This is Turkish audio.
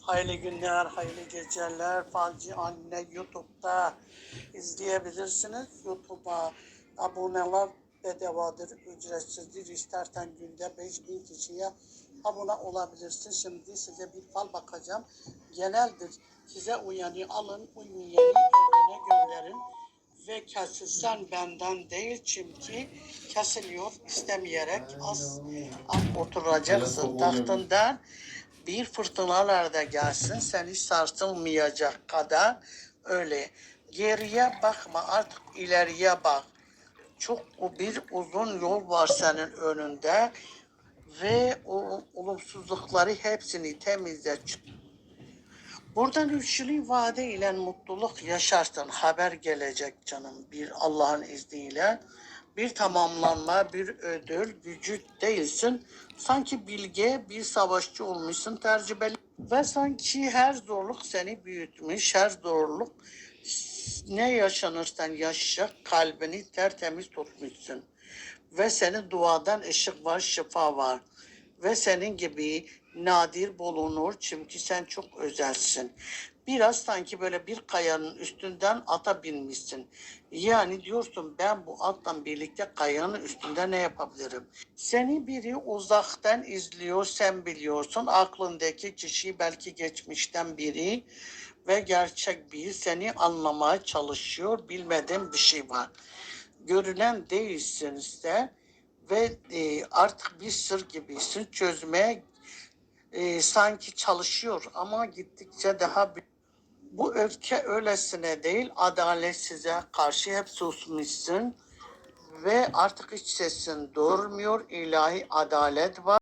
Hayırlı günler, hayırlı geceler. Falcı Anne YouTube'da izleyebilirsiniz. YouTube'a aboneler bedavadır, ücretsizdir. İstersen günde 5000 kişiye abone olabilirsin. Şimdi size bir fal bakacağım. Geneldir. Size uyanı alın, uymayanı evrene. Ve kesilsen benden değil çünkü kesiliyor istemeyerek az, az oturacaksın tahtından bir fırtınalar da gelsin seni sarsılmayacak kadar öyle. Geriye bakma artık ileriye bak. Çok bir uzun yol var senin önünde ve o olumsuzlukları hepsini temizle. Buradan üçlü vade ile mutluluk yaşarsın. Haber gelecek canım bir Allah'ın izniyle. Bir tamamlanma, bir ödül, gücü değilsin. Sanki bilge bir savaşçı olmuşsun tecrübeli. Ve sanki her zorluk seni büyütmüş, her zorluk ne yaşanırsan yaşa kalbini tertemiz tutmuşsun. Ve senin duadan ışık var, şifa var. Ve senin gibi nadir bulunur çünkü sen çok özelsin. Biraz sanki böyle bir kayanın üstünden ata binmişsin. Yani diyorsun ben bu atla birlikte kayanın üstünde ne yapabilirim? Seni biri uzaktan izliyor, sen biliyorsun. Aklındaki kişi belki geçmişten biri ve gerçek biri seni anlamaya çalışıyor. Bilmediğin bir şey var. Görünen değilsin işte ve e, artık bir sır gibisin. Çözmeye e, sanki çalışıyor ama gittikçe daha. Bu öfke öylesine değil, adalet size karşı hep susmuşsun ve artık hiç sesin durmuyor. İlahi adalet var.